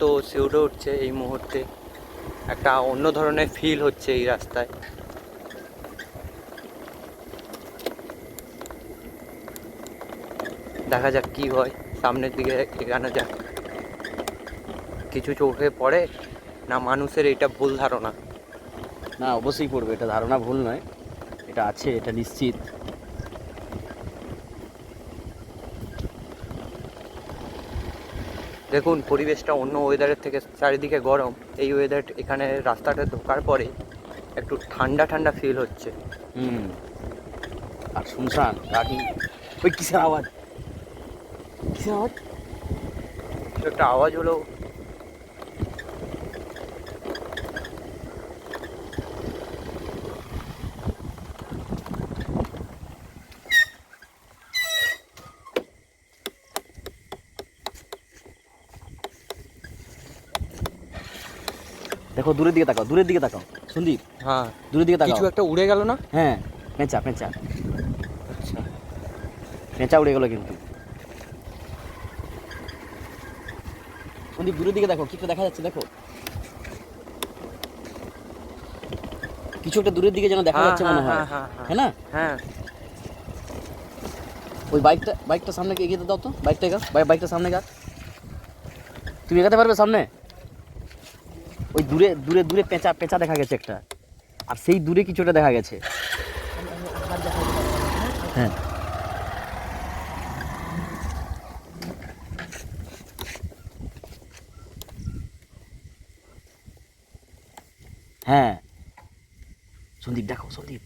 তো শিউরে উঠছে এই মুহূর্তে। একটা অন্য ধরনের ফিল হচ্ছে এই রাস্তায়। দেখা যাক কি হয়, সামনের দিকে এগানো যাক। কিছু চোখে পড়ে না মানুষের এটা ভুল ধারণা? না, অবশ্যই পড়বে, এটা ধারণা ভুল নয়। এটা আছে, এটা নিশ্চিত। দেখুন পরিবেশটা অন্য ওয়েদারের থেকে চারিদিকে গরম। এই ওয়েদার এখানে রাস্তাটা ঢোকার পরে একটু ঠান্ডা ঠান্ডা ফিল হচ্ছে। হুম। আর শুনশান গাড়ি ওই কিসের আওয়াজ? কিসের আওয়াজ? একটা আওয়াজ হলো। দেখো দূরের দিকে তাকাও দূরের দিকে তাকাও। সন্দীপ হ্যাঁ। দূরের দিকে তাকাও। কিছু একটা উড়ে গেল না? হ্যাঁ পেঁচা পেঁচা আচ্ছা। পেঁচা উড়ে গেলো কিন্তু। সন্দীপ দূরের দিকে দেখো কিছু দেখা যাচ্ছে দেখো। কিছু একটা দূরের দিকে যেন দেখা হ্যাঁ, যাচ্ছে মনে হয় হ্যাঁ, হ্যাঁ, হ্যাঁ। না? হ্যাঁ। ওই বাইকটা বাইকটা সামনে এগিয়ে দাও তো? বাইকটা এগা বাই- বাইকটা সামনে গা। তুমি এগাতে পারবে সামনে? ওই দূরে দূরে দূরে পেঁচা পেঁচা দেখা গেছে একটা। আর সেই দূরে কিছু একটা দেখা গেছে। হ্যাঁ। হ্যাঁ। সন্দীপ দেখো সন্দীপ।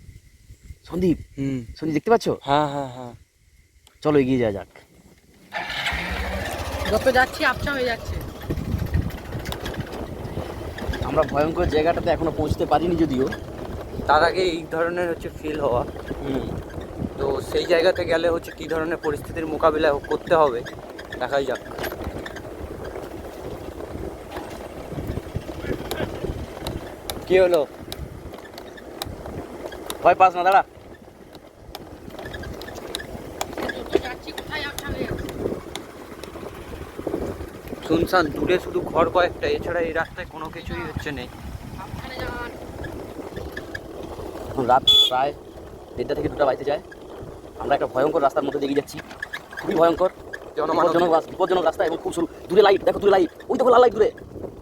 সন্দীপ হুম। সন্দীপ দেখতে পাচ্ছ? হ্যাঁ হ্যাঁ হ্যাঁ। চলো এগিয়ে যাওয়া যাক। যত যাচ্ছি আবছা হয়ে যাচ্ছে। আমরা ভয়ঙ্কর জায়গাটাতে এখনও পৌঁছতে পারিনি যদিও। তার আগে এই ধরনের হচ্ছে ফিল হওয়া। তো সেই জায়গাতে গেলে হচ্ছে কী ধরনের পরিস্থিতির মোকাবিলা করতে হবে দেখাই যাক। কি হলো? ভয় পাস না দাঁড়া যত যাচ্ছি কোথায় আবছা হয়ে যাচ্ছে শুনশান দূরে শুধু ঘর কয়েকটা এছাড়া এই রাস্তায় কোনো কিছুই হচ্ছে নেই। এখন রাত প্রায় দেড়টা থেকে দুটা বাজতে যায়। আমরা একটা ভয়ঙ্কর রাস্তার মধ্যে দিয়ে যাচ্ছি। খুবই ভয়ঙ্কর। বিপজ্জনক রাস্তা বিপজ্জনক রাস্তা এবং খুব সরু। দূরে লাইট দেখো দূরে লাইট ওই দেখো লাল লাইট দূরে।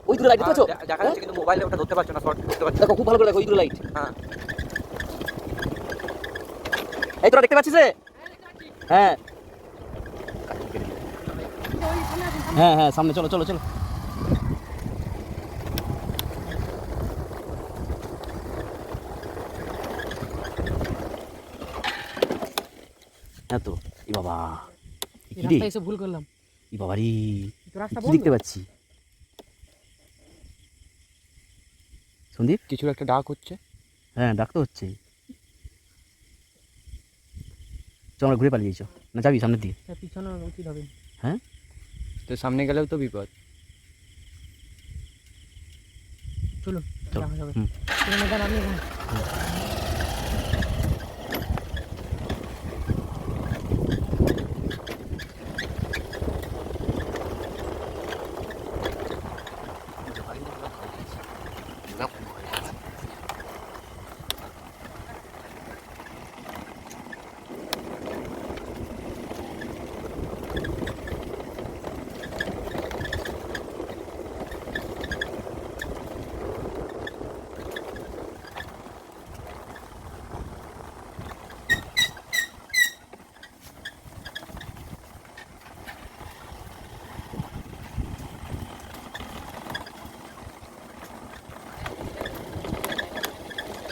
ওই দূরে লাইট দেখতে পাচ্ছ? হ্যাঁ, দেখা যাচ্ছে কিন্তু মোবাইলে ওটা ধরতে পারছ না শর্ট করতে পারছ দেখো খুব ভালো করে দেখো ওই দূরে লাইট হ্যাঁ। এই তোরা দেখতে পাচ্ছিস রে? হ্যাঁ। হ্যাঁ হ্যাঁ সামনে চলো চলো চলো। হ্যাঁ তো ই বাবা। এসে ভুল করলাম। ই বাবা রে দেখতে পাচ্ছি? সন্দীপ? কিছু একটা ডাক হচ্ছে। হ্যাঁ ডাক তো হচ্ছে। চ আমরা ঘুরে পালিয়েছ না যাবি সামনের দিকে? হ্যাঁ, পিছনে উচিত হবে হ্যাঁ? তো সামনে গেলেও তো বিপদ চলো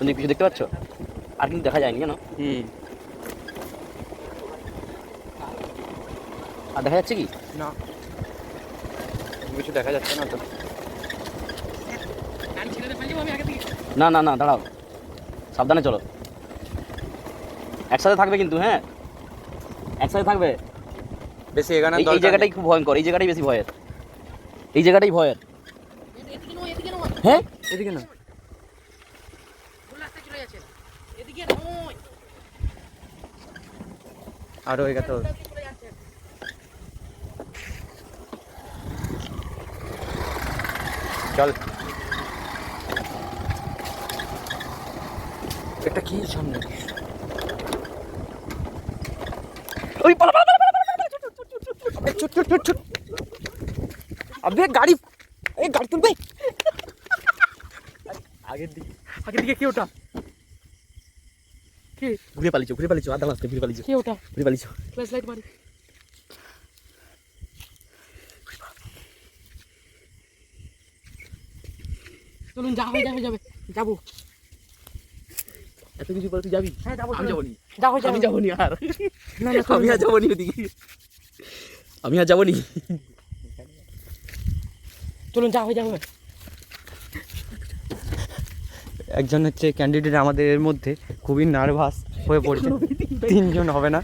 এখানে এখানে। সন্দীপ কিছু দেখতে পাচ্ছ? আর কিন্তু দেখা যায়নি জানো? হুম। আর দেখা যাচ্ছে কি? না। কিছু দেখা যাচ্ছে না তো। না না না দাঁড়াও। সাবধানে চলো। একসাথে থাকবে কিন্তু হ্যাঁ? একসাথে থাকবে। বেশি এগানোর এই- এই জায়গাটাই খুব ভয়ঙ্কর এই জায়গাটাই বেশি ভয়ের। এই জায়গাটাই ভয়ের। হ্যাঁ? এদিকে না চলে এদিকে নয়। এটা কি সামনে? ওই পালা পালা পালা, পালা, পালা, পালা, আবে, ছুট ছুট ছুট ছুট আবে গাড়ি এই গাড়ি তুলবে। আগের দিকে আগের দিকে কি ওটা? কে? ঘুরে পালিছো ঘুরে পালিছো আধা রাস্তায় ঘুরে পালিছো কে ওটা? ঘুরে পালিছো ফ্ল্যাশ লাইট মারি। চলুন যা হয়ে যাবে যাবে। যাব। এত কিছু পরে তুই যাবি? হ্যাঁ যাব আমি চলুন। যাব আমি যাবে। যাব নি আর। না না আমি আর যাব। নি ওদিকে। আমি আর যাব নি চলুন যা হয়ে যাবে। একজন হচ্ছে ক্যান্ডিডেট আমাদের এর মধ্যে খুবই নার্ভাস হয়ে পড়ছে। তিনজন হবে না।